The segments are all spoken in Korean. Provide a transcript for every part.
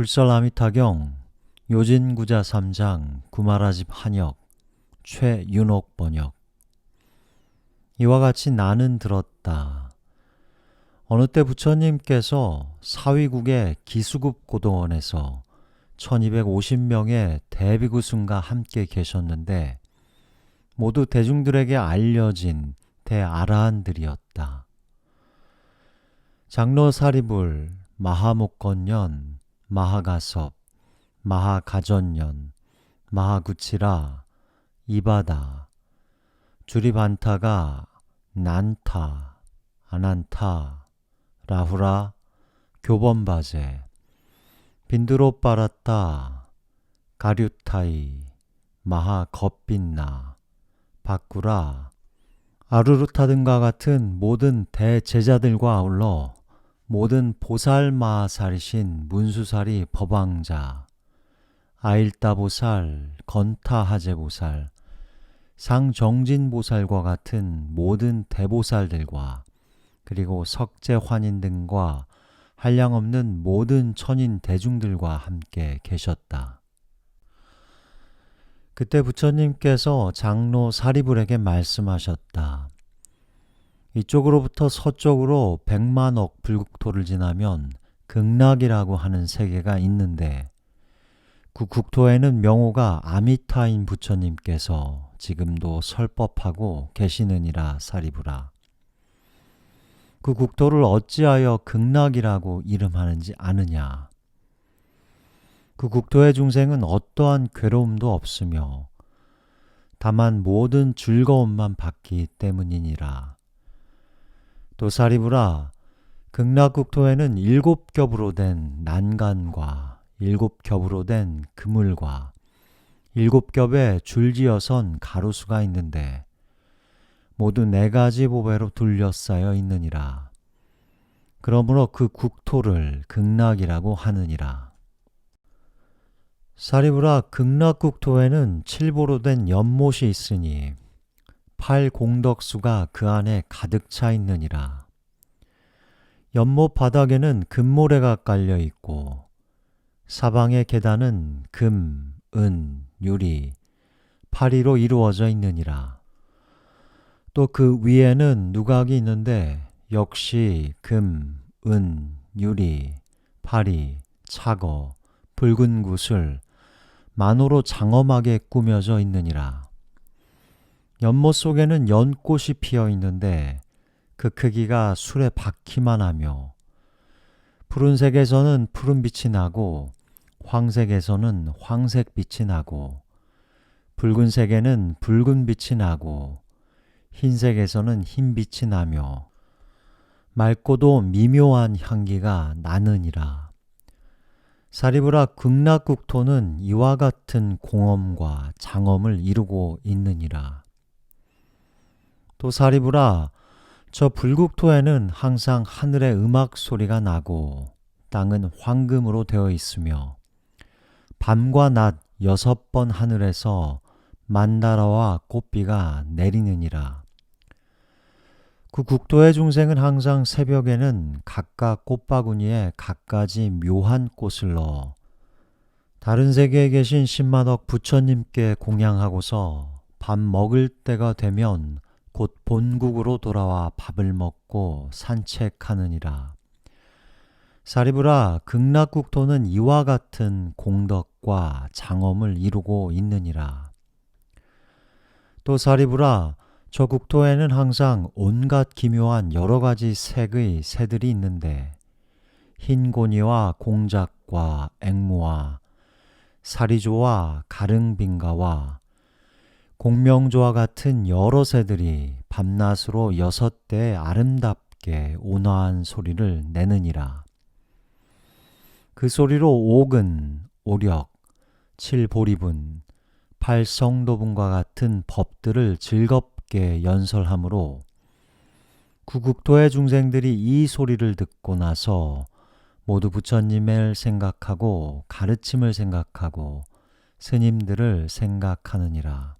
불설아미타경 요진구자 3장 구마라집 한역 최윤옥 번역 이와 같이 나는 들었다. 어느 때 부처님께서 사위국의 기수급 고도원에서 1250명의 대비구승과 함께 계셨는데 모두 대중들에게 알려진 대아라한들이었다. 장로 사리불, 마하목건년, 마하가섭, 마하가전년, 마하구치라, 이바다, 주리반타가, 난타, 아난타, 라후라, 교범바제, 빈드로빠라따, 가류타이, 마하겁빈나, 바꾸라, 아루루타 등과 같은 모든 대제자들과 아울러 모든 보살마살이신 문수살이 법왕자, 아일다보살, 건타하제보살, 상정진보살과 같은 모든 대보살들과 그리고 석재환인 등과 한량없는 모든 천인 대중들과 함께 계셨다. 그때 부처님께서 장로 사리불에게 말씀하셨다. 이쪽으로부터 서쪽으로 백만억 불국토를 지나면 극락이라고 하는 세계가 있는데 그 국토에는 명호가 아미타인 부처님께서 지금도 설법하고 계시느니라 사리부라. 그 국토를 어찌하여 극락이라고 이름하는지 아느냐? 그 국토의 중생은 어떠한 괴로움도 없으며 다만 모든 즐거움만 받기 때문이니라. 또 사리부라 극락국토에는 일곱 겹으로 된 난간과 일곱 겹으로 된 그물과 일곱 겹의 줄지어선 가로수가 있는데 모두 네 가지 보배로 둘러싸여 있느니라. 그러므로 그 국토를 극락이라고 하느니라. 사리부라 극락국토에는 칠보로 된 연못이 있으니 팔 공덕수가 그 안에 가득 차 있느니라. 연못 바닥에는 금모래가 깔려 있고 사방의 계단은 금, 은, 유리, 파리로 이루어져 있느니라. 또 그 위에는 누각이 있는데 역시 금, 은, 유리, 파리, 차거, 붉은 구슬, 만호로 장엄하게 꾸며져 있느니라. 연못 속에는 연꽃이 피어 있는데 그 크기가 술에 박히만 하며 푸른색에서는 푸른빛이 나고 황색에서는 황색빛이 나고 붉은색에는 붉은빛이 나고 흰색에서는 흰빛이 나며 맑고도 미묘한 향기가 나느니라. 사리브라 극락국토는 이와 같은 공엄과 장엄을 이루고 있느니라. 또 사리브라 저 불국토에는 항상 하늘의 음악 소리가 나고 땅은 황금으로 되어 있으며 밤과 낮 여섯 번 하늘에서 만다라와 꽃비가 내리느니라. 그 국토의 중생은 항상 새벽에는 각각 꽃바구니에 갖가지 묘한 꽃을 넣어 다른 세계에 계신 신마덕 부처님께 공양하고서 밥 먹을 때가 되면 곧 본국으로 돌아와 밥을 먹고 산책하느니라. 사리브라 극락국토는 이와 같은 공덕과 장엄을 이루고 있느니라. 또 사리브라 저 국토에는 항상 온갖 기묘한 여러 가지 색의 새들이 있는데 흰 고니와 공작과 앵무와 사리조와 가릉빙가와 공명조와 같은 여러 새들이 밤낮으로 여섯 대 아름답게 온화한 소리를 내느니라. 그 소리로 옥은, 오력, 칠보리분, 팔성도분과 같은 법들을 즐겁게 연설하므로 구국토의 중생들이 이 소리를 듣고 나서 모두 부처님을 생각하고 가르침을 생각하고 스님들을 생각하느니라.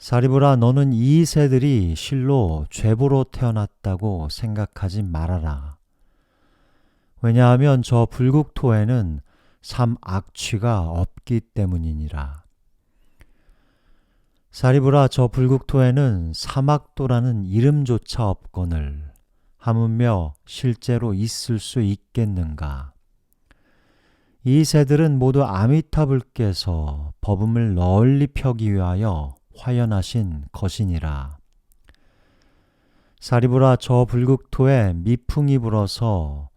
사리브라 너는 이 새들이 실로 죄보로 태어났다고 생각하지 말아라. 왜냐하면 저 불국토에는 삼 악취가 없기 때문이니라. 사리브라 저 불국토에는 사막도라는 이름조차 없거늘 하물며 실제로 있을 수 있겠는가? 이 새들은 모두 아미타불께서 법음을 널리 펴기 위하여 화연하신 것이니라. 사리브라 저 불국토에 미풍이 불어서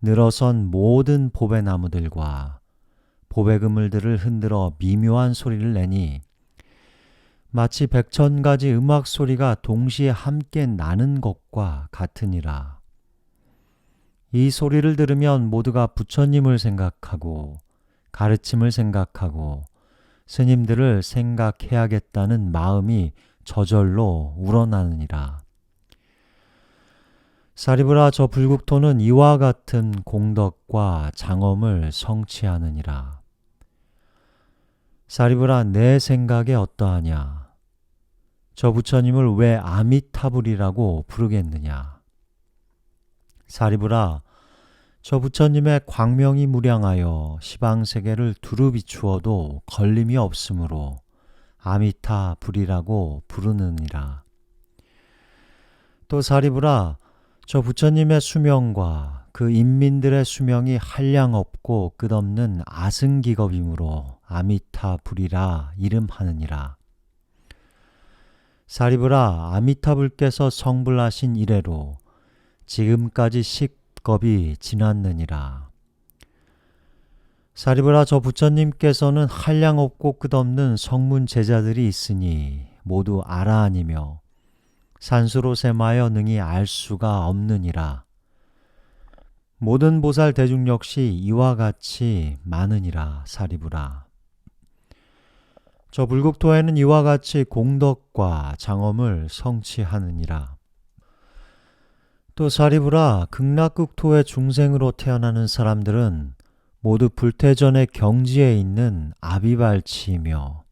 늘어선 모든 보배 나무들과 보배 그물들을 흔들어 미묘한 소리를 내니 마치 백천 가지 음악 소리가 동시에 함께 나는 것과 같으니라. 이 소리를 들으면 모두가 부처님을 생각하고 가르침을 생각하고 스님들을 생각해야겠다는 마음이 저절로 우러나느니라. 사리브라 저 불국토는 이와 같은 공덕과 장엄을 성취하느니라. 사리브라 내 생각에 어떠하냐? 저 부처님을 왜 아미타불이라고 부르겠느냐? 사리브라 저 부처님의 광명이 무량하여 시방 세계를 두루 비추어도 걸림이 없으므로 아미타 불이라고 부르느니라. 또 사리브라 저 부처님의 수명과 그 인민들의 수명이 한량없고 끝없는 아승기겁이므로 아미타 불이라 이름하느니라. 사리브라 아미타불께서 성불하신 이래로 지금까지 식 겁이 지났느니라. 사리브라 저 부처님께서는 한량없고 끝없는 성문 제자들이 있으니 모두 알아 아니며 산수로 셈하여 능히 알 수가 없느니라. 모든 보살 대중 역시 이와 같이 많으니라 사리부라. 저 불국토에는 이와 같이 공덕과 장엄을 성취하느니라. 또 사리부라 극락극토의 중생으로 태어나는 사람들은 모두 불태전의 경지에 있는 아비발치이며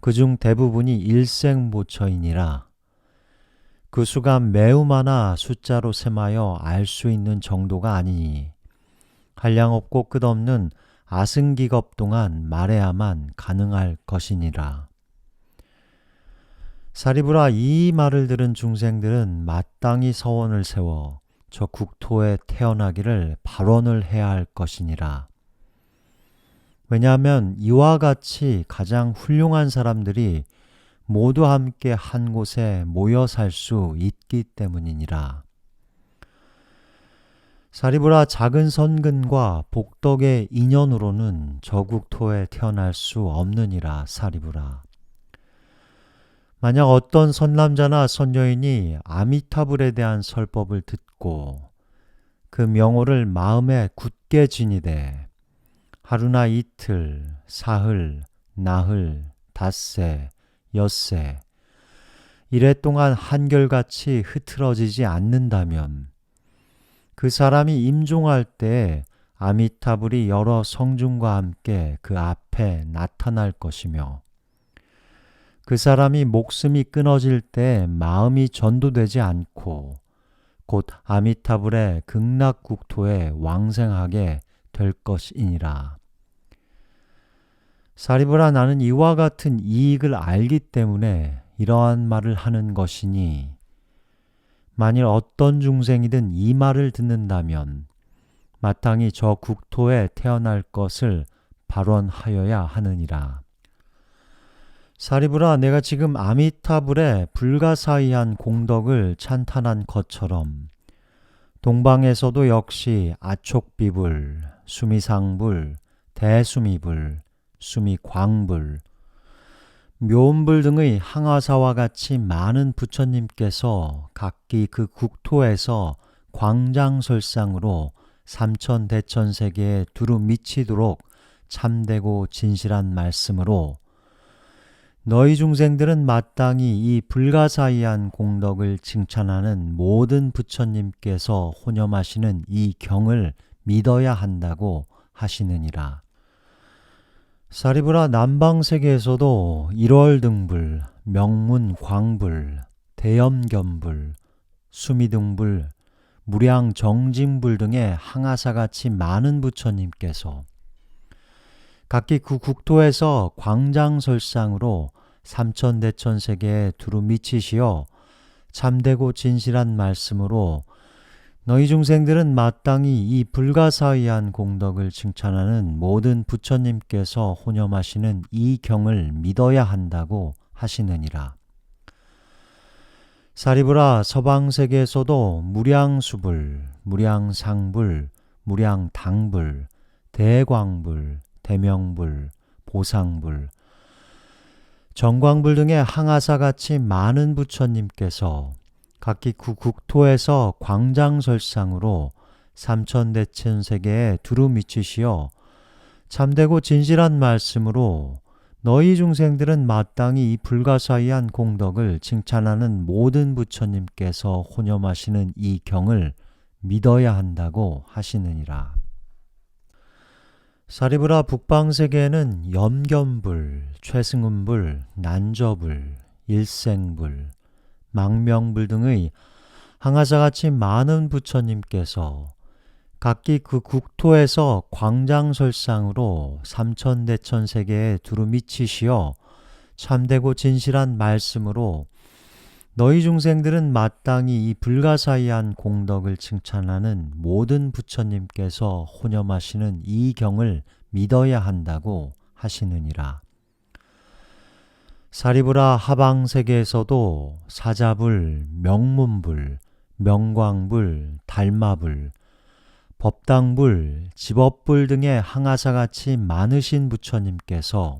그중 대부분이 일생모처이니라. 그 수가 매우 많아 숫자로 셈하여 알 수 있는 정도가 아니니 한량없고 끝없는 아승기겁 동안 말해야만 가능할 것이니라. 사리브라 이 말을 들은 중생들은 마땅히 서원을 세워 저 국토에 태어나기를 발원을 해야 할 것이니라. 왜냐하면 이와 같이 가장 훌륭한 사람들이 모두 함께 한 곳에 모여 살 수 있기 때문이니라. 사리브라 작은 선근과 복덕의 인연으로는 저국토에 태어날 수 없느니라 사리브라. 만약 어떤 선남자나 선여인이 아미타불에 대한 설법을 듣고 그 명호를 마음에 굳게 지니되 하루나 이틀, 사흘, 나흘, 닷새, 엿새 이래 동안 한결같이 흐트러지지 않는다면 그 사람이 임종할 때 아미타불이 여러 성중과 함께 그 앞에 나타날 것이며 그 사람이 목숨이 끊어질 때 마음이 전도되지 않고 곧 아미타불의 극락 국토에 왕생하게 될 것이니라. 사리브라 나는 이와 같은 이익을 알기 때문에 이러한 말을 하는 것이니 만일 어떤 중생이든 이 말을 듣는다면 마땅히 저 국토에 태어날 것을 발언하여야 하느니라. 사리브라 내가 지금 아미타불의 불가사의한 공덕을 찬탄한 것처럼 동방에서도 역시 아촉비불, 수미상불, 대수미불, 수미 광불, 묘음불 등의 항아사와 같이 많은 부처님께서 각기 그 국토에서 광장설상으로 삼천 대천 세계에 두루 미치도록 참되고 진실한 말씀으로 너희 중생들은 마땅히 이 불가사의한 공덕을 칭찬하는 모든 부처님께서 혼염하시는 이 경을 믿어야 한다고 하시느니라. 사리브라 남방세계에서도 1월 등불, 명문 광불, 대염견불, 수미등불, 무량 정진불 등의 항아사같이 많은 부처님께서 각기 그 국토에서 광장설상으로 삼천대천세계에 두루 미치시어 참되고 진실한 말씀으로 너희 중생들은 마땅히 이 불가사의한 공덕을 칭찬하는 모든 부처님께서 혼염하시는 이 경을 믿어야 한다고 하시느니라. 사리브라 서방세계에서도 무량수불, 무량상불, 무량당불, 대광불, 대명불, 보상불, 정광불 등의 항아사같이 많은 부처님께서 각기 그 국토에서 광장설상으로 삼천대천 세계에 두루 미치시어 참되고 진실한 말씀으로 너희 중생들은 마땅히 이 불가사의한 공덕을 칭찬하는 모든 부처님께서 혼염하시는 이 경을 믿어야 한다고 하시느니라. 사리브라 북방세계에는 염견불, 최승은불, 난저불, 일생불, 망명불 등의 항아사같이 많은 부처님께서 각기 그 국토에서 광장설상으로 삼천대천 세계에 두루 미치시어 참되고 진실한 말씀으로 너희 중생들은 마땅히 이 불가사의한 공덕을 칭찬하는 모든 부처님께서 혼염하시는 이 경을 믿어야 한다고 하시느니라. 사리브라 하방 세계에서도 사자불, 명문불, 명광불, 달마불, 법당불, 집업불 등의 항아사 같이 많으신 부처님께서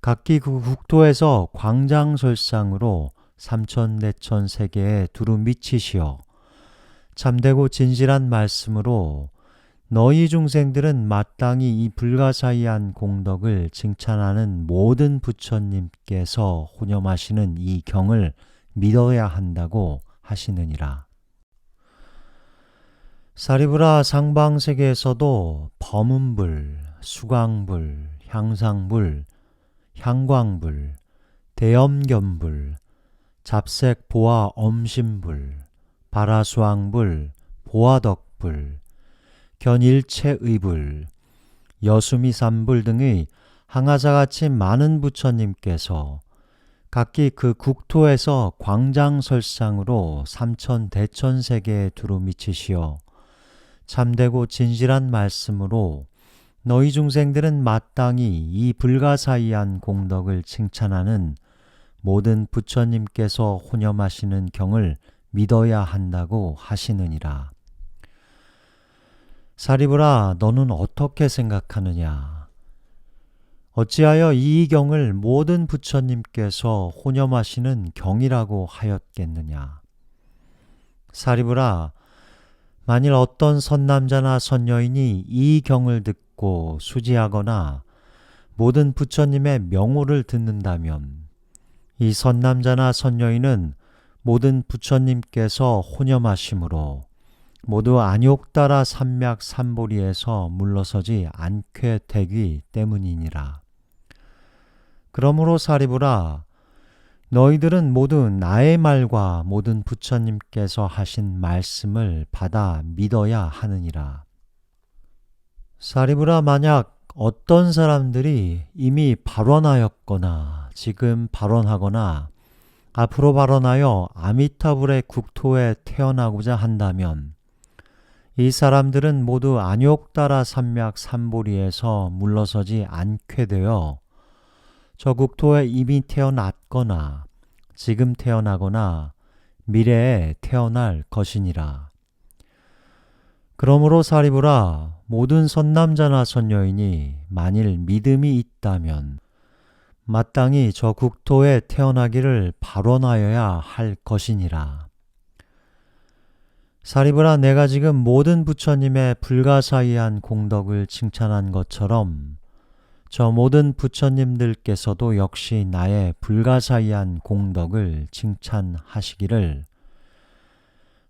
각기 그 국토에서 광장설상으로 삼천대천 세계에 두루 미치시어 참되고 진실한 말씀으로 너희 중생들은 마땅히 이 불가사의한 공덕을 칭찬하는 모든 부처님께서 혼염하시는 이 경을 믿어야 한다고 하시느니라. 사리브라 상방세계에서도 범은불, 수광불, 향상불, 향광불, 대염견불, 잡색 보아 엄신불, 바라수왕불, 보아덕불, 견일체의불, 여수미삼불 등의 항아자같이 많은 부처님께서 각기 그 국토에서 광장설상으로 삼천 대천 세계에 두루 미치시어 참되고 진실한 말씀으로 너희 중생들은 마땅히 이 불가사의한 공덕을 칭찬하는 모든 부처님께서 혼염하시는 경을 믿어야 한다고 하시느니라. 사리브라 너는 어떻게 생각하느냐? 어찌하여 이 경을 모든 부처님께서 혼염하시는 경이라고 하였겠느냐? 사리브라 만일 어떤 선남자나 선여인이 이 경을 듣고 수지하거나 모든 부처님의 명호를 듣는다면 이 선남자나 선여인은 모든 부처님께서 혼염하심으로 모두 안욕따라 삼맥 삼보리에서 물러서지 않게 되기 때문이니라. 그러므로 사리부라 너희들은 모두 나의 말과 모든 부처님께서 하신 말씀을 받아 믿어야 하느니라. 사리부라 만약 어떤 사람들이 이미 발언하였거나 지금 발언하거나 앞으로 발언하여 아미타불의 국토에 태어나고자 한다면 이 사람들은 모두 안욕따라 산맥 산보리에서 물러서지 않게 되어 저 국토에 이미 태어났거나 지금 태어나거나 미래에 태어날 것이니라. 그러므로 사리부라 모든 선남자나 선여인이 만일 믿음이 있다면 마땅히 저 국토에 태어나기를 발언하여야 할 것이니라. 사리브라 내가 지금 모든 부처님의 불가사의한 공덕을 칭찬한 것처럼 저 모든 부처님들께서도 역시 나의 불가사의한 공덕을 칭찬하시기를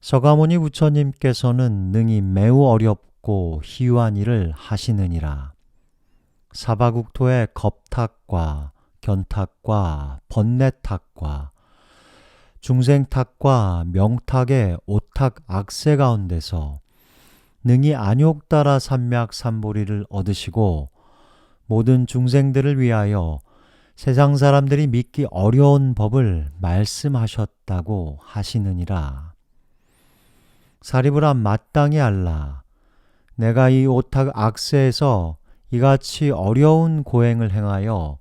서가모니 부처님께서는 능히 매우 어렵고 희유한 일을 하시느니라. 사바국토의 겁탁과 견탁과 번뇌탁과 중생탁과 명탁의 오탁 악세 가운데서 능히 안욕 따라 삼맥 삼보리를 얻으시고 모든 중생들을 위하여 세상 사람들이 믿기 어려운 법을 말씀하셨다고 하시느니라. 사리브라 마땅히 알라. 내가 이 오탁 악세에서 이같이 어려운 고행을 행하여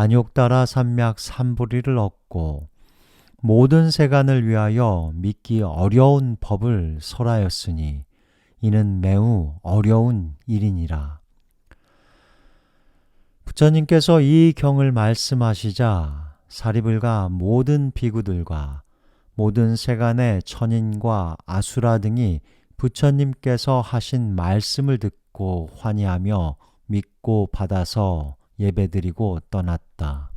안욕 따라 삼맥 삼보리를 얻고 모든 세간을 위하여 믿기 어려운 법을 설하였으니 이는 매우 어려운 일이니라. 부처님께서 이 경을 말씀하시자 사리불과 모든 비구들과 모든 세간의 천인과 아수라 등이 부처님께서 하신 말씀을 듣고 환희하며 믿고 받아서 예배드리고 떠났다.